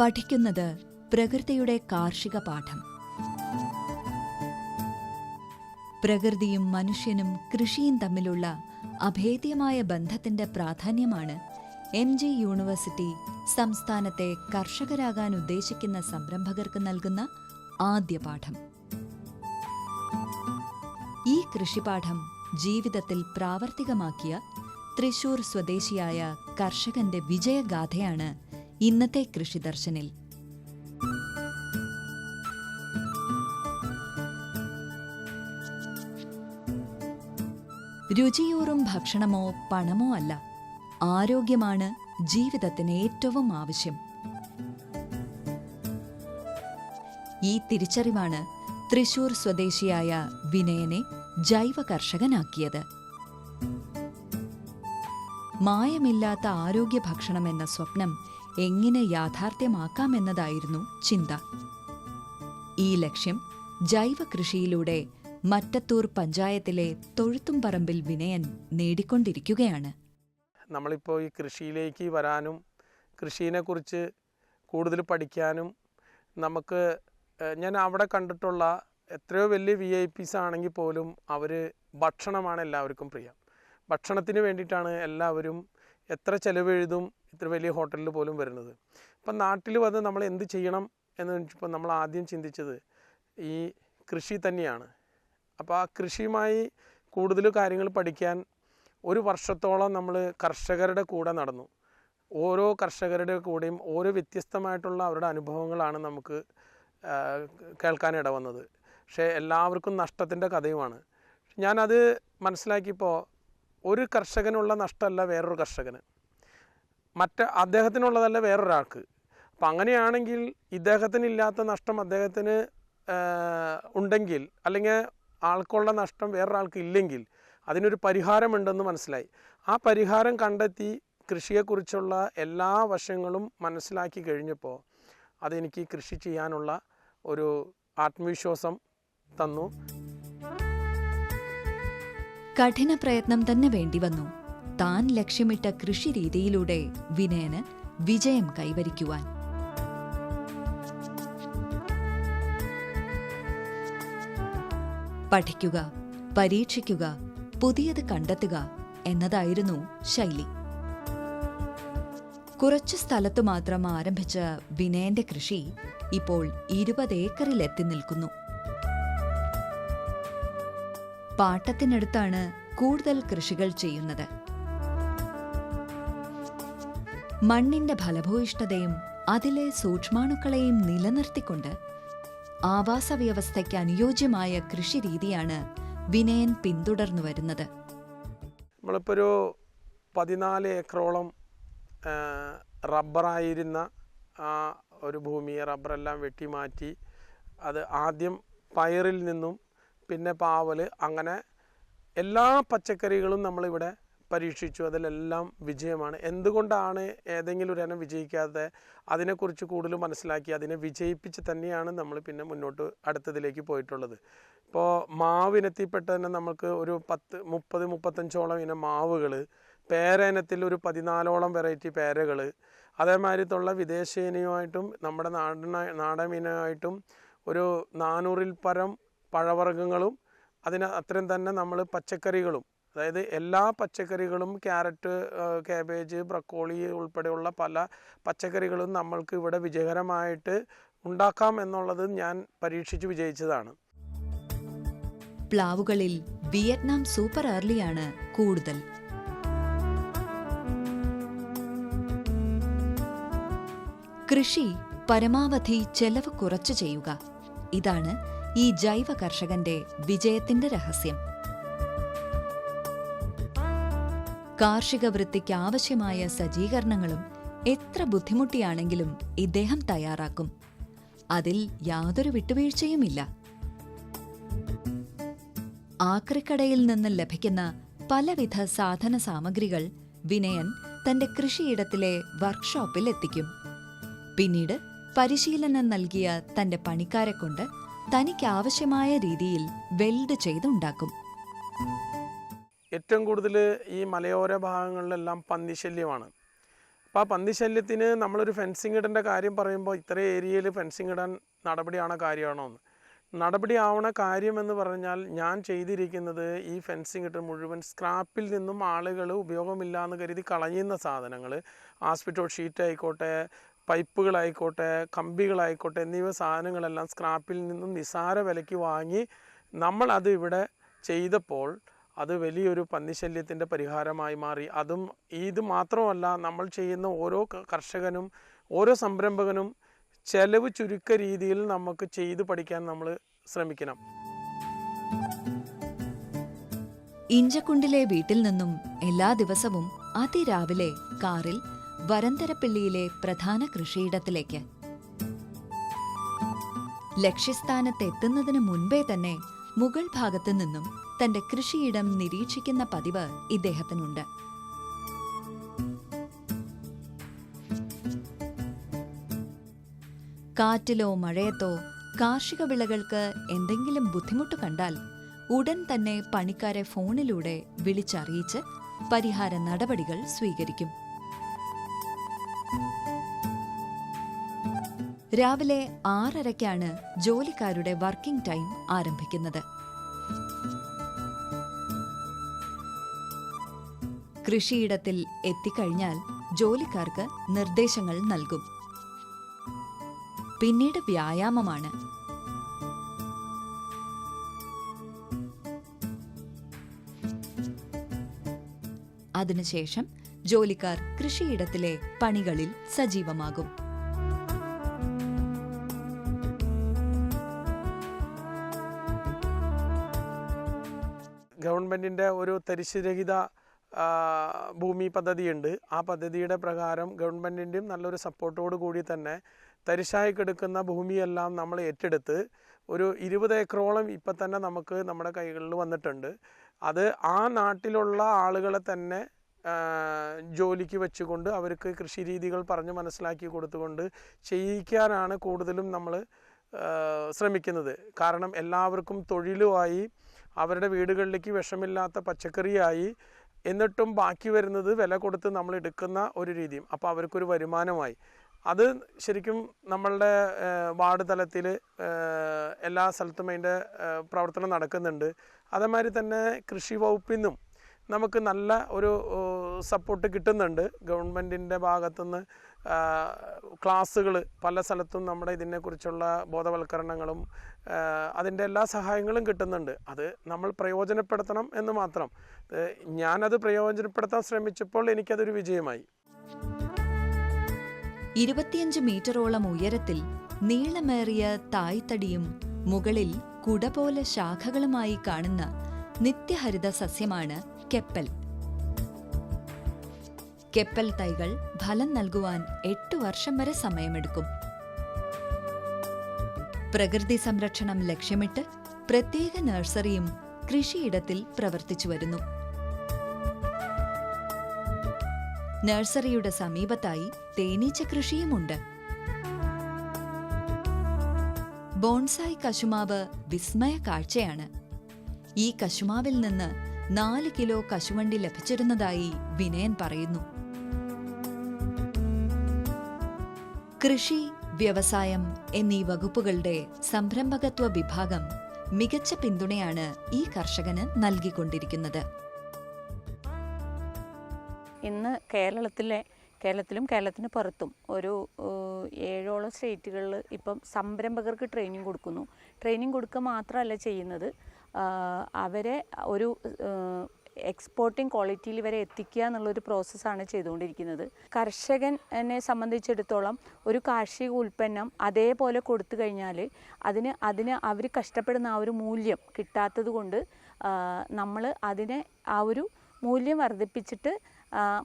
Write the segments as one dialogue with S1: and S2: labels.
S1: പഠിക്കുന്നത് പ്രകൃതിയുടെ കാർഷിക പാഠം. പ്രകൃതിയും മനുഷ്യനും കൃഷിയും തമ്മിലുള്ള അഭേദ്യമായ ബന്ധത്തിന്റെ പ്രാധാന്യമാണ് എം ജി യൂണിവേഴ്സിറ്റി സംസ്ഥാനത്തെ കർഷകരാകാൻ ഉദ്ദേശിക്കുന്ന സംരംഭകർക്ക് നൽകുന്ന ആദ്യ പാഠം. ഈ കൃഷിപാഠം ജീവിതത്തിൽ പ്രാവർത്തികമാക്കിയ തൃശൂർ സ്വദേശിയായ കർഷകന്റെ വിജയഗാഥയാണ് ഇന്നത്തെ കൃഷി ദർശനിൽ. രുചിയൂറും ഭക്ഷണമോ പണമോ അല്ല. ആരോഗ്യമാണ് ജീവിതത്തിന് ഏറ്റവും ആവശ്യം. ഈ തിരിച്ചറിവാണ് തൃശൂർ സ്വദേശിയായ വിനയനെ ജൈവ കർഷകനാക്കിയത് മായമില്ലാത്ത ആരോഗ്യ ഭക്ഷണം എന്ന സ്വപ്നം എങ്ങനെ യാഥാർത്ഥ്യമാക്കാമെന്നതായിരുന്നു ചിന്ത. ഈ ലക്ഷ്യം ജൈവ കൃഷിയിലൂടെ മറ്റത്തൂർ പഞ്ചായത്തിലെ തൊഴുത്തുംപറമ്പിൽ വിനയൻ നേടിക്കൊണ്ടിരിക്കുകയാണ്.
S2: നമ്മളിപ്പോൾ ഈ കൃഷിയിലേക്ക് വരാനും കൃഷിയെക്കുറിച്ച് കൂടുതൽ പഠിക്കാനും നമുക്ക് ഞാൻ അവിടെ കണ്ടിട്ടുള്ള എത്രയോ വലിയ വി ഐ പീസ് ആണെങ്കിൽ പോലും അവർ ഭക്ഷണമാണ് എല്ലാവർക്കും പ്രിയം. ഭക്ഷണത്തിന് വേണ്ടിയിട്ടാണ് എല്ലാവരും എത്ര ചിലവെഴുതും ഇത്ര വലിയ ഹോട്ടലിൽ പോലും വരുന്നത്. ഇപ്പം നാട്ടിൽ വന്ന് നമ്മൾ എന്ത് ചെയ്യണം എന്ന് വെച്ചപ്പോൾ നമ്മൾ ആദ്യം ചിന്തിച്ചത് ഈ കൃഷി തന്നെയാണ്. അപ്പോൾ ആ കൃഷിയുമായി കൂടുതൽ കാര്യങ്ങൾ പഠിക്കാൻ ഒരു വർഷത്തോളം നമ്മൾ കർഷകരുടെ കൂടെ നടന്നു. ഓരോ കർഷകരുടെ കൂടെയും ഓരോ വ്യത്യസ്തമായിട്ടുള്ള അവരുടെ അനുഭവങ്ങളാണ് നമുക്ക് കേൾക്കാനിട വന്നത് പക്ഷേ എല്ലാവർക്കും നഷ്ടത്തിന്റെ കഥയുമാണ്. ഞാനത് മനസ്സിലാക്കിയപ്പോൾ ഒരു കർഷകനുള്ള നഷ്ടമല്ല വേറൊരു കർഷകന്. മറ്റ് അദ്ദേഹത്തിനുള്ളതല്ല വേറൊരാൾക്ക്. അപ്പം അങ്ങനെയാണെങ്കിൽ ഇദ്ദേഹത്തിനില്ലാത്ത നഷ്ടം അദ്ദേഹത്തിന് ഉണ്ടെങ്കിൽ അല്ലെങ്കിൽ ആൾക്കുള്ള നഷ്ടം വേറൊരാൾക്ക് ഇല്ലെങ്കിൽ അതിനൊരു പരിഹാരമുണ്ടെന്ന് മനസ്സിലായി. ആ പരിഹാരം കണ്ടെത്തി കൃഷിയെക്കുറിച്ചുള്ള എല്ലാ വശങ്ങളും മനസ്സിലാക്കി കഴിഞ്ഞപ്പോൾ അതെനിക്ക് കൃഷി ചെയ്യാനുള്ള ഒരു ആത്മവിശ്വാസം തന്നു.
S1: കഠിന പ്രയത്നം തന്നെ വേണ്ടിവന്നു താൻ ലക്ഷ്യമിട്ട കൃഷി രീതിയിലൂടെ വിനയന് വിജയം കൈവരിക്കുവാൻ. പഠിക്കുക പരീക്ഷിക്കുക പുതിയത് കണ്ടെത്തുക എന്നതായിരുന്നു ശൈലി. കുറച്ചു സ്ഥലത്തു മാത്രം ആരംഭിച്ച വിനയന്റെ കൃഷി ഇപ്പോൾ ഇരുപത് ഏക്കറിൽ എത്തി നിൽക്കുന്നു. പാട്ടത്തിനടുത്താണ് കൂടുതൽ കൃഷികൾ ചെയ്യുന്നത്. മണ്ണിന്റെ ഫലഭൂയിഷ്ഠതയും അതിലെ സൂക്ഷ്മാണുക്കളെയും നിലനിർത്തിക്കൊണ്ട് ആവാസ വ്യവസ്ഥയ്ക്ക് അനുയോജ്യമായ കൃഷിരീതിയാണ് വിനയൻ പിന്തുടർന്നു വരുന്നത്.
S2: നമ്മളിപ്പോൾ ഒരു പതിനാല് ഏക്കറോളം റബ്ബറായിരുന്ന ആ ഒരു ഭൂമിയെ റബ്ബറെല്ലാം വെട്ടി മാറ്റി അത് ആദ്യം പയറിൽ നിന്നും പിന്നെ പാവൽ അങ്ങനെ എല്ലാ പച്ചക്കറികളും നമ്മളിവിടെ പരീക്ഷിച്ചു അതിലെല്ലാം വിജയമാണ്. എന്തുകൊണ്ടാണ് ഏതെങ്കിലും ഒരു വിജയിക്കാതെ അതിനെക്കുറിച്ച് കൂടുതൽ മനസ്സിലാക്കി അതിനെ വിജയിപ്പിച്ച് തന്നെയാണ് നമ്മൾ പിന്നെ മുന്നോട്ട് അടുത്തതിലേക്ക് പോയിട്ടുള്ളത്? ഇപ്പോൾ മാവിനത്തിൽപ്പെട്ട തന്നെ നമുക്ക് ഒരു പത്ത് മുപ്പത് മുപ്പത്തഞ്ചോളം ഇനം മാവുകൾ പേര ഇനത്തിൽ ഒരു പതിനാലോളം വെറൈറ്റി പേരകൾ അതേമാതിരിത്തുള്ള വിദേശ ഇനയുമായിട്ടും നമ്മുടെ നാടിന നാടൻ ഇനമായിട്ടും ഒരു നാനൂറിൽ പരം പഴവർഗങ്ങളും അതിന് അത്രയും തന്നെ നമ്മൾ പച്ചക്കറികളും അതായത് എല്ലാ പച്ചക്കറികളും ക്യാരറ്റ് കാബേജ് ബ്രക്കോളി ഉൾപ്പെടെയുള്ള പല പച്ചക്കറികളും നമ്മൾക്ക് ഇവിടെ വിജയകരമായിട്ട് ഉണ്ടാക്കാം എന്നുള്ളത് ഞാൻ പരീക്ഷിച്ച് വിജയിച്ചതാണ്.
S1: പ്ലാവുകളിൽ വിയറ്റ്നാം സൂപ്പർ ഏർലിയാണ് കൂടുതൽ. കൃഷി പരമാവധി ചെലവ് കുറച്ചു ചെയ്യുക. ഇതാണ് ഈ ജൈവ കർഷകന്റെ വിജയത്തിന്റെ രഹസ്യം. കാർഷിക വൃത്തിക്ക് ആവശ്യമായ സജ്ജീകരണങ്ങളും എത്ര ബുദ്ധിമുട്ടിയാണെങ്കിലും ഇദ്ദേഹം തയ്യാറാക്കും. അതിൽ യാതൊരു വിട്ടുവീഴ്ചയുമില്ല. ആക്രിക്കടയിൽ നിന്ന് ലഭിക്കുന്ന പലവിധ സാധന സാമഗ്രികൾ വിനയൻ തന്റെ കൃഷിയിടത്തിലെ വർക്ക്ഷോപ്പിൽ എത്തിക്കും. പിന്നീട് പരിശീലനം നൽകിയ തന്റെ പണിക്കാരെ കൊണ്ട് തനിക്കാവശ്യമായ രീതിയിൽ വെൽഡ് ചെയ്തുണ്ടാക്കും.
S2: ഏറ്റവും കൂടുതൽ ഈ മലയോര ഭാഗങ്ങളിലെല്ലാം പന്നിശല്യമാണ്. അപ്പോൾ ആ പന്നിശല്യത്തിന് നമ്മളൊരു ഫെൻസിങ് ഇടേണ്ട കാര്യം പറയുമ്പോൾ ഇത്ര ഏരിയയിൽ ഫെൻസിങ് ഇടാൻ നടപടിയാണ കാര്യമാണോ എന്ന്. നടപടി ആവണ കാര്യം എന്ന് പറഞ്ഞാൽ ഞാൻ ചെയ്തിരിക്കുന്നത് ഈ ഫെൻസിങ് ഇട്ട് മുഴുവൻ സ്ക്രാപ്പിൽ നിന്നും ആളുകൾ ഉപയോഗമില്ല എന്ന് കരുതി കളയുന്ന സാധനങ്ങൾ ആസ്പിറ്റോ ഷീറ്റ് ആയിക്കോട്ടെ പൈപ്പുകളായിക്കോട്ടെ കമ്പികളായിക്കോട്ടെ എന്നിവ സാധനങ്ങളെല്ലാം സ്ക്രാപ്പിൽ നിന്നും നിസാര വിലയ്ക്ക് വാങ്ങി നമ്മളത് ഇവിടെ ചെയ്തപ്പോൾ അത് വലിയൊരു പന്നിശല്യത്തിന്റെ പരിഹാരമായി മാറി. അതും ഇത് മാത്രമല്ല നമ്മൾ ചെയ്യുന്ന ഓരോ കർഷകനും ഓരോ സംരംഭകനും ചെലവ് ചുരുക്ക രീതിയിൽ നമുക്ക് ചെയ്തു പഠിക്കാൻ നമ്മൾ ശ്രമിക്കണം.
S1: ഇഞ്ചക്കുണ്ടിലെ വീട്ടിൽ നിന്നും എല്ലാ ദിവസവും അതിരാവിലെ കാറിൽ വരന്തരപ്പിള്ളിയിലെ പ്രധാന കൃഷിയിടത്തിലേക്ക്. ലക്ഷ്യസ്ഥാനത്തെത്തുന്നതിന് മുൻപേ തന്നെ മുകൾ ഭാഗത്തു നിന്നും തന്റെ കൃഷിയിടം നിരീക്ഷിക്കുന്ന പതിവ് ഇദ്ദേഹത്തിനുണ്ട്. കാറ്റിലോ മഴയത്തോ കാർഷിക വിളകൾക്ക് എന്തെങ്കിലും ബുദ്ധിമുട്ട് കണ്ടാൽ ഉടൻ തന്നെ പണിക്കാരെ ഫോണിലൂടെ വിളിച്ചറിയിച്ച് പരിഹാര നടപടികൾ സ്വീകരിക്കും. രാവിലെ ആറരയ്ക്കാണ് ജോലിക്കാരുടെ വർക്കിംഗ് ടൈം ആരംഭിക്കുന്നത്. കൃഷിയിടത്തിൽ എത്തിക്കഴിഞ്ഞാൽ ജോലിക്കാർക്ക് നിർദ്ദേശങ്ങൾ നൽകും. പിന്നീട് വ്യായാമമാണ്. അതിനുശേഷം ജോലിക്കാർ കൃഷിയിടത്തിലെ പണികളിൽ സജീവമാകും.
S2: ഗവൺമെന്റിന്റെ ഒരു തരിശുരഹിത ഭൂമി പദ്ധതിയുണ്ട്. ആ പദ്ധതിയുടെ പ്രകാരം ഗവൺമെന്റിന്റെയും നല്ലൊരു സപ്പോർട്ടോട് കൂടി തന്നെ തരിശായി കിടക്കുന്ന ഭൂമിയെല്ലാം നമ്മൾ ഏറ്റെടുത്ത് ഒരു ഇരുപത് ഏക്കറോളം ഇപ്പം തന്നെ നമുക്ക് നമ്മുടെ കൈകളിൽ വന്നിട്ടുണ്ട്. അത് ആ നാട്ടിലുള്ള ആളുകളെ തന്നെ ജോലിക്ക് വെച്ചുകൊണ്ട് അവർക്ക് കൃഷി രീതികൾ പറഞ്ഞ് മനസ്സിലാക്കി കൊടുത്തുകൊണ്ട് ചെയ്യിക്കാനാണ് കൂടുതലും നമ്മൾ ശ്രമിക്കുന്നത്. കാരണം എല്ലാവർക്കും തൊഴിലുമായി അവരുടെ വീടുകളിലേക്ക് വിഷമില്ലാത്ത പച്ചക്കറിയായി എന്നിട്ടും ബാക്കി വരുന്നത് വില കൊടുത്ത് നമ്മൾ എടുക്കുന്ന ഒരു രീതിയും. അപ്പോൾ അവർക്കൊരു വരുമാനമായി. അത് ശരിക്കും നമ്മളുടെ വാർഡ് തലത്തിൽ എല്ലാ സ്ഥലത്തും അതിന്റെ പ്രവർത്തനം നടക്കുന്നുണ്ട്. അതേമാതിരി തന്നെ കൃഷി വകുപ്പിൽ നിന്നും നമുക്ക് നല്ല ഒരു സപ്പോർട്ട് കിട്ടുന്നുണ്ട്. ഗവൺമെന്റിന്റെ ഭാഗത്തുനിന്ന് ക്ലാസ്സുകൾ പല സ്ഥലത്തും നമ്മുടെ ഇതിനെക്കുറിച്ചുള്ള ബോധവൽക്കരണങ്ങളും അതിന്റെ എല്ലാ സഹായങ്ങളും കിട്ടുന്നുണ്ട്. അത് നമ്മൾ പ്രയോജനപ്പെടുത്തണം എന്ന് മാത്രം. ഞാനത് പ്രയോജനപ്പെടുത്താൻ ശ്രമിച്ചപ്പോൾ എനിക്കതൊരു വിജയമായി.
S1: ഇരുപത്തിയഞ്ച് മീറ്ററോളം ഉയരത്തിൽ നീളമേറിയ തായ്തടിയും മുകളിൽ കുട പോലെ ശാഖകളുമായി കാണുന്ന നിത്യഹരിത സസ്യമാണ് കെപ്പൽ. കെപ്പൽ തൈകൾ ഫലം നൽകുവാൻ എട്ട് വർഷം വരെ സമയമെടുക്കും. പ്രകൃതി സംരക്ഷണം ലക്ഷ്യമിട്ട് പ്രത്യേക നഴ്സറിയും കൃഷിയിടത്തിൽ പ്രവർത്തിച്ചു വരുന്നു. നഴ്സറിയുടെ സമീപത്തായി തേനീച്ച കൃഷിയുമുണ്ട്. ബോൺസായി കശുമാവ് വിസ്മയ കാഴ്ചയാണ്. ഈ കശുമാവിൽ നിന്ന് നാല് കിലോ കശുവണ്ടി ലഭിച്ചിരുന്നതായി വിനയൻ പറയുന്നു. കൃഷി വ്യവസായം എന്നീ വകുപ്പുകളുടെ സംരംഭകത്വ വിഭാഗം മികച്ച പിന്തുണയാണ് ഈ കർഷകന് നൽകിക്കൊണ്ടിരിക്കുന്നത്.
S3: ഇന്ന് കേരളത്തിലെ കേരളത്തിലും കേരളത്തിന് പുറത്തും ഒരു ഏഴോളം സ്റ്റേറ്റുകളിൽ ഇപ്പം സംരംഭകർക്ക് ട്രെയിനിങ് കൊടുക്കുന്നു. ട്രെയിനിങ് കൊടുക്കുക മാത്രമല്ല ചെയ്യുന്നത് അവരെ ഒരു എക്സ്പോർട്ടിംഗ് ക്വാളിറ്റിയിൽ വരെ എത്തിക്കുക എന്നുള്ളൊരു പ്രോസസ്സാണ് ചെയ്തുകൊണ്ടിരിക്കുന്നത്. കർഷകനെ സംബന്ധിച്ചിടത്തോളം ഒരു കാർഷിക ഉൽപ്പന്നം അതേപോലെ കൊടുത്തു കഴിഞ്ഞാൽ അതിന് അതിന് അവർ കഷ്ടപ്പെടുന്ന ആ ഒരു മൂല്യം കിട്ടാത്തത് കൊണ്ട് നമ്മൾ അതിനെ ആ ഒരു മൂല്യം വർദ്ധിപ്പിച്ചിട്ട്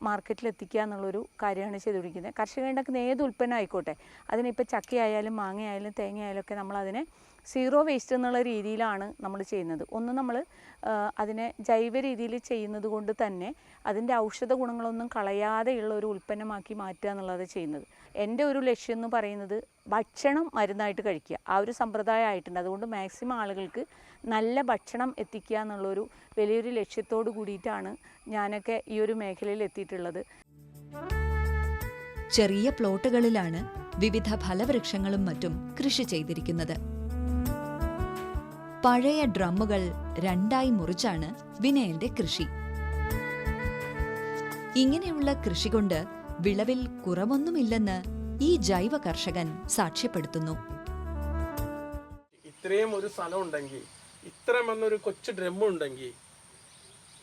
S3: മാർക്കറ്റിൽ എത്തിക്കുക എന്നുള്ളൊരു കാര്യമാണ് ചെയ്തുപിടിക്കുന്നത് കർഷകർ ഉണ്ടാക്കുന്ന ഏത് ഉൽപ്പന്നം ആയിക്കോട്ടെ അതിനിപ്പോൾ ചക്കയായാലും മാങ്ങയായാലും തേങ്ങയായാലും ഒക്കെ നമ്മളതിനെ സീറോ വേസ്റ്റ് എന്നുള്ള രീതിയിലാണ് നമ്മൾ ചെയ്യുന്നത്. ഒന്ന് നമ്മൾ അതിനെ ജൈവ രീതിയിൽ ചെയ്യുന്നത് കൊണ്ട് തന്നെ അതിന്റെ ഔഷധ ഗുണങ്ങളൊന്നും കളയാതെയുള്ള ഒരു ഉൽപ്പന്നമാക്കി മാറ്റുക എന്നുള്ളത് ചെയ്യുന്നത്. എന്റെ ഒരു ലക്ഷ്യം എന്ന് പറയുന്നത് ഭക്ഷണം മരുന്നായിട്ട് കഴിക്കുക. ആ ഒരു സമ്പ്രദായം ആയിട്ടുണ്ട്. അതുകൊണ്ട് മാക്സിമം ആളുകൾക്ക് നല്ല ഭക്ഷണം എത്തിക്കുക എന്നുള്ളൊരു വലിയൊരു ലക്ഷ്യത്തോട് കൂടിയിട്ടാണ് ഞാനൊക്കെ ഈ ഒരു മേഖലയിൽ എത്തിയിട്ടുള്ളത്.
S1: ചെറിയ പ്ലോട്ടുകളിലാണ് വിവിധ ഫലവൃക്ഷങ്ങളും മറ്റും കൃഷി ചെയ്തിരിക്കുന്നത്. പഴയ ഡ്രമ്മുകൾ രണ്ടായി മുറിച്ചാണ് വിനയന്റെ കൃഷി. ഇങ്ങനെയുള്ള കൃഷി കൊണ്ട് വിളവിൽ കുറവൊന്നുമില്ലെന്ന് ഈ ജൈവ കർഷകൻ സാക്ഷ്യപ്പെടുത്തുന്നു.
S2: ഇത്രയും ഒരു സ്ഥലം ഉണ്ടെങ്കിൽ ഇത്രയും വന്നൊരു കൊച്ചു ഡ്രം ഉണ്ടെങ്കിൽ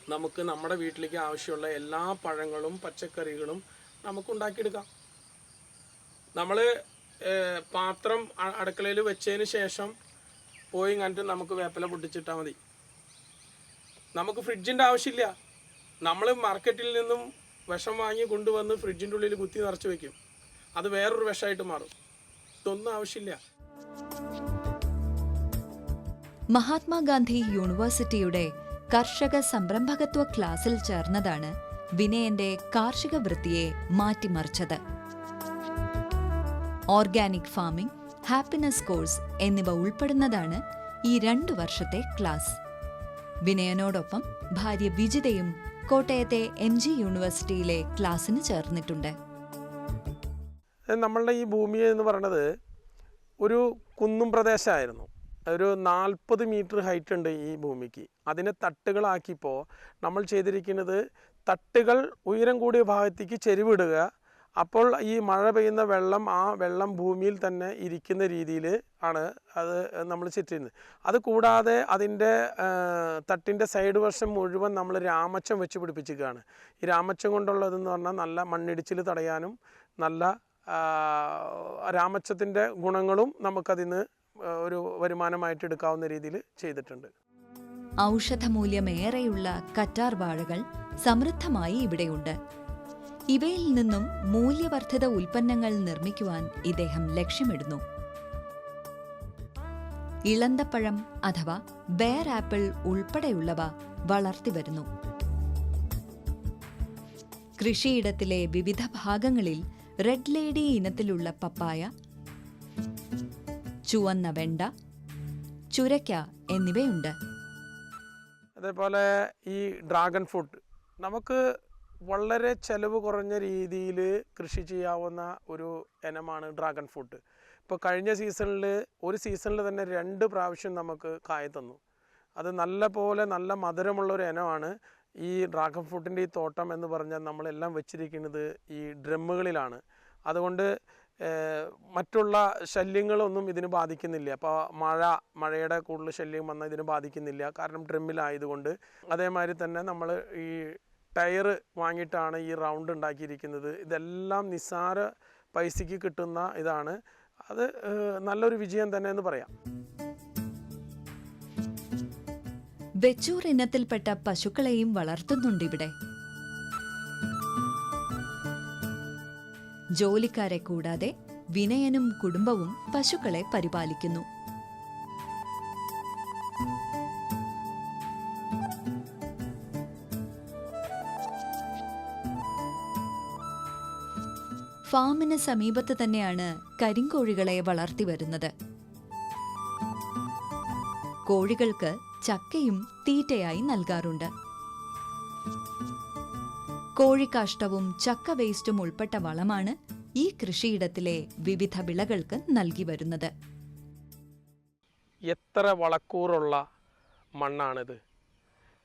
S2: നമുക്ക് നമ്മുടെ വീട്ടിലേക്ക് ആവശ്യമുള്ള എല്ലാ പഴങ്ങളും പച്ചക്കറികളും നമുക്ക് ഉണ്ടാക്കിയെടുക്കാം നമ്മൾ പാത്രം അടുക്കളയിൽ വെച്ചതിന് ശേഷം പോയി കണ്ടിട്ട് നമുക്ക് വേപ്പില പൊട്ടിച്ചിട്ടാൽ മതി. നമുക്ക് ഫ്രിഡ്ജിന്റെ ആവശ്യമില്ല. നമ്മൾ മാർക്കറ്റിൽ നിന്നും വിഷം വാങ്ങി കൊണ്ടുവന്ന് ഫ്രിഡ്ജിന്റെ ഉള്ളിൽ കുത്തി നിറച്ച് വെക്കും. അത് വേറൊരു വിഷമായിട്ട് മാറും. ഇതൊന്നും ആവശ്യമില്ല.
S1: മഹാത്മാഗാന്ധി യൂണിവേഴ്സിറ്റിയുടെ കർഷക സംരംഭകത്വ ക്ലാസ്സിൽ ചേർന്നതാണ് വിനയന്റെ കാർഷിക വൃത്തിയെ മാറ്റിമറിച്ചത്. ഓർഗാനിക് ഫാമിംഗ് ഹാപ്പിനെസ് കോഴ്സ് എന്നിവ ഉൾപ്പെടുന്നതാണ് ഈ രണ്ടു വർഷത്തെ ക്ലാസ്. വിനയനോടൊപ്പം ഭാര്യ വിജിതയും കോട്ടയത്തെ എം ജി യൂണിവേഴ്സിറ്റിയിലെ ക്ലാസ്സിന് ചേർന്നിട്ടുണ്ട്.
S2: നമ്മളുടെ ഈ ഭൂമി എന്ന് പറയുന്നത് ഒരു കുന്നും പ്രദേശമായിരുന്നു. ഒരു നാൽപ്പത് മീറ്റർ ഹൈറ്റ് ഉണ്ട് ഈ ഭൂമിക്ക്. അതിനെ തട്ടുകളാക്കിയപ്പോൾ നമ്മൾ ചെയ്തിരിക്കുന്നത് തട്ടുകൾ ഉയരം കൂടിയ ഭാഗത്തേക്ക് ചെരിവിടുക. അപ്പോൾ ഈ മഴ പെയ്യുന്ന വെള്ളം ആ വെള്ളം ഭൂമിയിൽ തന്നെ ഇരിക്കുന്ന രീതിയിൽ ആണ് അത് നമ്മൾ ചിറ്റിരുന്നത് അത് കൂടാതെ അതിന്റെ തട്ടിന്റെ സൈഡ് വശം മുഴുവൻ നമ്മൾ രാമച്ചം വെച്ച് പിടിപ്പിച്ചിരിക്കുകയാണ്. ഈ രാമച്ചം കൊണ്ടുള്ളതെന്ന് പറഞ്ഞാൽ നല്ല മണ്ണിടിച്ചിൽ തടയാനും നല്ല രാമച്ചത്തിന്റെ ഗുണങ്ങളും നമുക്കതിന് ഒരു വരുമാനമായിട്ട് എടുക്കാവുന്ന രീതിയിൽ ചെയ്തിട്ടുണ്ട്.
S1: ഔഷധമൂല്യമേറെയുള്ള കറ്റാർ വാഴകൾ സമൃദ്ധമായി ഇവിടെയുണ്ട്. ഇവയിൽ നിന്നും മൂല്യവർദ്ധിത ഉൽപ്പന്നങ്ങൾ നിർമ്മിക്കുവാൻ ഇദ്ദേഹം ലക്ഷ്യമിടുന്നു. ഇളന്തപ്പഴം അഥവാ ബേർ ആപ്പിൾ ഉൾപ്പെടെയുള്ളവ വളർത്തിവരുന്നു കൃഷിയിടത്തിലെ വിവിധ ഭാഗങ്ങളിൽ റെഡ് ലേഡി ഇനത്തിലുള്ള പപ്പായ ചുവന്ന വെണ്ട ചുരക്ക എന്നിവയുണ്ട്.
S2: അതേപോലെ ഈ ഡ്രാഗൺ ഫ്രൂട്ട് നമുക്ക് വളരെ ചെലവ് കുറഞ്ഞ രീതിയിൽ കൃഷി ചെയ്യാവുന്ന ഒരു ഇനമാണ് ഡ്രാഗൺ ഫ്രൂട്ട് ഇപ്പോൾ കഴിഞ്ഞ സീസണിൽ ഒരു സീസണിൽ തന്നെ രണ്ട് പ്രാവശ്യം നമുക്ക് കായ തന്നു. അത് നല്ല പോലെ നല്ല മധുരമുള്ള ഒരു ഇനമാണ് ഈ ഡ്രാഗൺ ഫ്രൂട്ടിന്റെ ഈ തോട്ടം എന്ന് പറഞ്ഞാൽ നമ്മളെല്ലാം വെച്ചിരിക്കുന്നത് ഈ ഡ്രമ്മുകളിലാണ്. അതുകൊണ്ട് മറ്റുള്ള ശല്യങ്ങളൊന്നും ഇതിന് ബാധിക്കുന്നില്ല. അപ്പോൾ മഴ മഴയുടെ കൂടുതൽ ശല്യം വന്നാൽ ഇതിന് ബാധിക്കുന്നില്ല. കാരണം ട്രിമ്മിലായതുകൊണ്ട് അതേമാതിരി തന്നെ നമ്മൾ ഈ ടയർ വാങ്ങിയിട്ടാണ് ഈ റൗണ്ട് ഉണ്ടാക്കിയിരിക്കുന്നത്. ഇതെല്ലാം നിസ്സാര പൈസയ്ക്ക് കിട്ടുന്ന ഇതാണ്. അത് നല്ലൊരു വിജയം തന്നെ എന്ന് പറയാം.
S1: വെച്ചൂർ ഇനത്തിൽപ്പെട്ട പശുക്കളെയും വളർത്തുന്നുണ്ട് ജോലിക്കാരെ കൂടാതെ വിനയനും കുടുംബവും പശുക്കളെ പരിപാലിക്കുന്നു. ഫാമിന് സമീപത്ത് തന്നെയാണ് കരിങ്കോഴികളെ വളർത്തി വരുന്നത്. കോഴികൾക്ക് ചക്കയും തീറ്റയായി നൽകാറുണ്ട്. കോഴിക്കാഷ്ടവും ചക്ക വേസ്റ്റും ഉൾപ്പെട്ട വളമാണ് ഈ കൃഷിയിടത്തിലെ വിവിധ വിളകൾക്ക് നൽകി വരുന്നത്.
S2: എത്ര വളക്കൂറുള്ള മണ്ണാണിത്.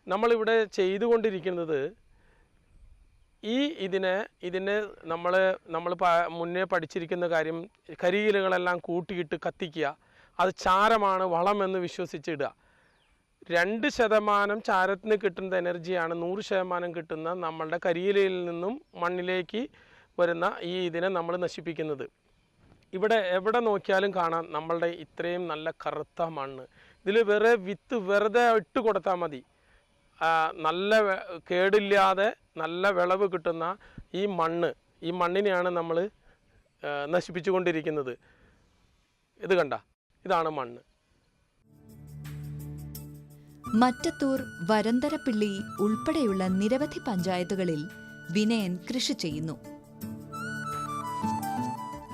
S2: നമ്മളിവിടെ ചെയ്തുകൊണ്ടിരിക്കുന്നത് ഈ ഇതിനെ ഇതിനെ നമ്മൾ നമ്മൾ മുന്നേ പഠിച്ചിരിക്കുന്ന കാര്യം കരിയിലുകളെല്ലാം കൂട്ടിയിട്ട് കത്തിക്കുക അത് ചാരമാണ് വളമെന്ന് വിശ്വസിച്ചിടുക. രണ്ട് ശതമാനം ചാരത്തിന് കിട്ടുന്ന എനർജിയാണ് നൂറ് ശതമാനം കിട്ടുന്ന നമ്മളുടെ കരിയിലയിൽ നിന്നും മണ്ണിലേക്ക് വരുന്ന ഈ ഇതിനെ നമ്മൾ നശിപ്പിക്കുന്നത്. ഇവിടെ എവിടെ നോക്കിയാലും കാണാം നമ്മളുടെ ഇത്രയും നല്ല കറുത്ത മണ്ണ്. ഇതിൽ വെറുതെ വിത്ത് വെറുതെ ഇട്ട് കൊടുത്താൽ മതി. നല്ല കേടില്ലാതെ നല്ല വിളവ് കിട്ടുന്ന ഈ മണ്ണ് ഈ മണ്ണിനെയാണ് നമ്മൾ നശിപ്പിച്ചുകൊണ്ടിരിക്കുന്നത്. ഇത് കണ്ട ഇതാണ് മണ്ണ്.
S1: മറ്റത്തൂർ വരന്തരപ്പിള്ളി ഉൾപ്പെടെയുള്ള നിരവധി പഞ്ചായത്തുകളിൽ വിനയൻ കൃഷി ചെയ്യുന്നു.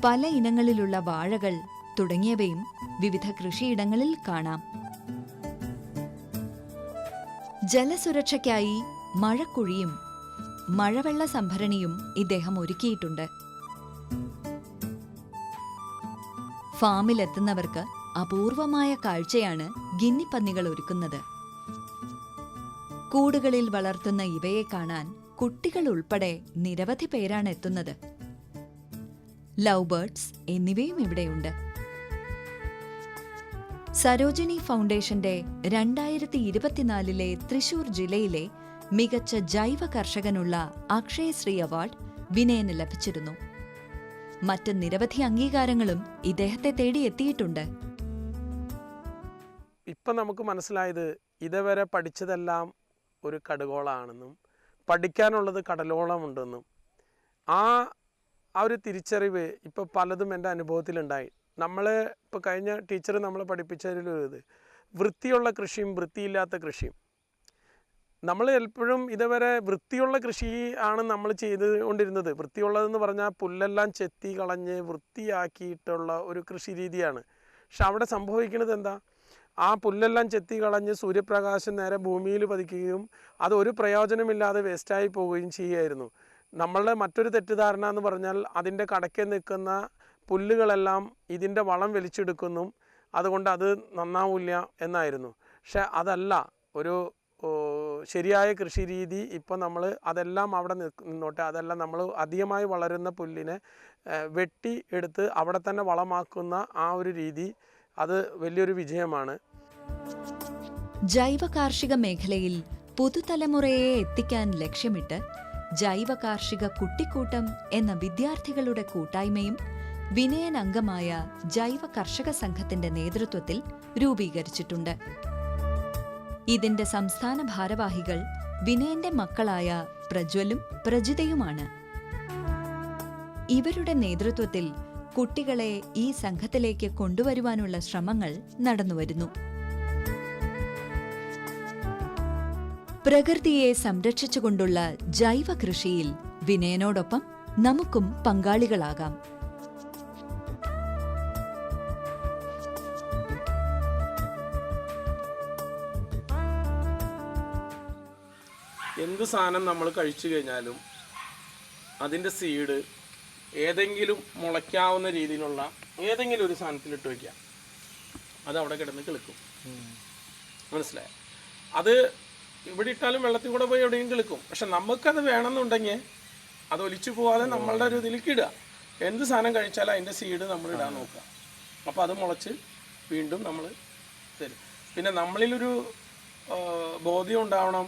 S1: പല ഇനങ്ങളിലുള്ള വാഴകൾ തുടങ്ങിയവയും വിവിധ കൃഷിയിടങ്ങളിൽ കാണാം. ജലസുരക്ഷയ്ക്കായി മഴക്കുഴിയും മഴവെള്ള സംഭരണിയും ഇദ്ദേഹം ഒരുക്കിയിട്ടുണ്ട്. ഫാമിലെത്തുന്നവർക്ക് അപൂർവമായ കാഴ്ചയാണ് ഗിന്നിപ്പന്നികൾ ഒരുക്കുന്നത്. കൂടുകളിൽ വളർത്തുന്ന ഇവയെ കാണാൻ കുട്ടികൾ ഉൾപ്പെടെ നിരവധി പേരാണ് എത്തുന്നത്. ലവ് ബേർഡ്സ് എന്നിവയും ഇവിടെയുണ്ട്. സരോജിനി ഫൗണ്ടേഷന്റെ രണ്ടായിരത്തി ഇരുപത്തിനാലിലെ തൃശൂർ ജില്ലയിലെ മികച്ച ജൈവ കർഷകനുള്ള അക്ഷയശ്രീ അവാർഡ് വിനയന് ലഭിച്ചിരുന്നു. മറ്റ് നിരവധി അംഗീകാരങ്ങളും ഇദ്ദേഹത്തെ തേടി എത്തിയിട്ടുണ്ട്.
S2: ഇപ്പം നമുക്ക് മനസ്സിലായത് ഇതുവരെ പഠിച്ചതെല്ലാം ഒരു കടുകോളാണെന്നും പഠിക്കാനുള്ളത് കടലോളമുണ്ടെന്നും ആ ആ ഒരു തിരിച്ചറിവ് ഇപ്പോൾ പലതും എന്റെ അനുഭവത്തിലുണ്ടായി. നമ്മൾ ഇപ്പോൾ കഴിഞ്ഞ ടീച്ചർ നമ്മളെ പഠിപ്പിച്ചതിലൊരു ഇത് വൃത്തിയുള്ള കൃഷിയും വൃത്തിയില്ലാത്ത കൃഷിയും. നമ്മൾ എപ്പോഴും ഇതുവരെ വൃത്തിയുള്ള കൃഷി ആണ് നമ്മൾ ചെയ്തുകൊണ്ടിരുന്നത്. വൃത്തിയുള്ളതെന്ന് പറഞ്ഞാൽ പുല്ലെല്ലാം ചെത്തി കളഞ്ഞ് വൃത്തിയാക്കിയിട്ടുള്ള ഒരു കൃഷി രീതിയാണ്. പക്ഷെ അവിടെ സംഭവിക്കുന്നത് എന്താ? ആ പുല്ലെല്ലാം ചെത്തി കളഞ്ഞ് സൂര്യപ്രകാശം നേരെ ഭൂമിയിൽ പതിക്കുകയും അത് ഒരു പ്രയോജനമില്ലാതെ വേസ്റ്റായി പോവുകയും ചെയ്യുമായിരുന്നു നമ്മളുടെ മറ്റൊരു തെറ്റിദ്ധാരണ എന്ന് പറഞ്ഞാൽ അതിന്റെ കടയ്ക്ക് നിൽക്കുന്ന പുല്ലുകളെല്ലാം ഇതിന്റെ വളം വലിച്ചെടുക്കുന്നു. അതുകൊണ്ട് അത് നന്നാവില്ല എന്നായിരുന്നു. പക്ഷെ അതല്ല ഒരു ശരിയായ കൃഷി രീതി ഇപ്പോൾ നമ്മൾ അതെല്ലാം അവിടെ നിന്നോട്ടെ അതെല്ലാം നമ്മൾ അധികമായി വളരുന്ന പുല്ലിനെ വെട്ടി എടുത്ത് അവിടെ തന്നെ വളമാക്കുന്ന ആ ഒരു രീതി അത് വലിയൊരു വിജയമാണ്.
S1: ജൈവ കാർഷിക മേഖലയിൽ പുതുതലമുറയെ എത്തിക്കാൻ ലക്ഷ്യമിട്ട് ജൈവ കാർഷിക കുട്ടിക്കൂട്ടം എന്ന വിദ്യാർത്ഥികളുടെ കൂട്ടായ്മയും വിനയൻ അംഗമായ ജൈവ കർഷക സംഘത്തിന്റെ നേതൃത്വത്തിൽ രൂപീകരിച്ചിട്ടുണ്ട്. ഇതിന്റെ സംസ്ഥാന ഭാരവാഹികൾ വിനയന്റെ മക്കളായ പ്രജ്വലും പ്രജിതയുമാണ്. ഇവരുടെ നേതൃത്വത്തിൽ കുട്ടികളെ ഈ സംഘത്തിലേക്ക് കൊണ്ടുവരുവാനുള്ള ശ്രമങ്ങൾ നടന്നുവരുന്നു. പ്രകൃതിയെ സംരക്ഷിച്ചുകൊണ്ടുള്ള ജൈവ കൃഷിയിൽ വിനയനോടൊപ്പം നമുക്കും പങ്കാളികളാകാം.
S2: എന്ത് സാധനം നമ്മൾ കഴിച്ചു കഴിഞ്ഞാലും അതിന്റെ സീഡ് ഏതെങ്കിലും മുളയ്ക്കാവുന്ന രീതിയിലുള്ള ഏതെങ്കിലും ഒരു സാധനത്തിൽ ഇട്ട് വയ്ക്കുക അത് അവിടെ കിടന്ന് കിളിക്കും. മനസ്സിലായോ? അത് ഇവിടെ ഇട്ടാലും വെള്ളത്തിൽ കൂടെ പോയി എവിടെയും കിളിക്കും. പക്ഷെ നമുക്കത് വേണമെന്നുണ്ടെങ്കിൽ അത് ഒലിച്ചു പോവാതെ നമ്മളുടെ ഒരു ഇതിലേക്ക് ഇടുക. എന്ത് സാധനം കഴിച്ചാലും അതിന്റെ സീഡ് നമ്മൾ ഇടാൻ നോക്കുക. അപ്പോൾ അത് മുളച്ച് വീണ്ടും നമ്മൾ തരും. പിന്നെ നമ്മളിലൊരു ബോധ്യം ഉണ്ടാവണം.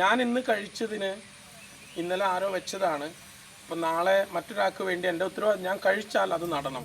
S2: ഞാൻ ഇന്ന് കഴിച്ചതിന് ഇന്നലെ ആരോ വെച്ചതാണ്. അപ്പം നാളെ മറ്റൊരാൾക്ക് വേണ്ടി എന്റെ ഉത്തരവാദിത്വം ഞാൻ കഴിച്ചാൽ അത് നടണം.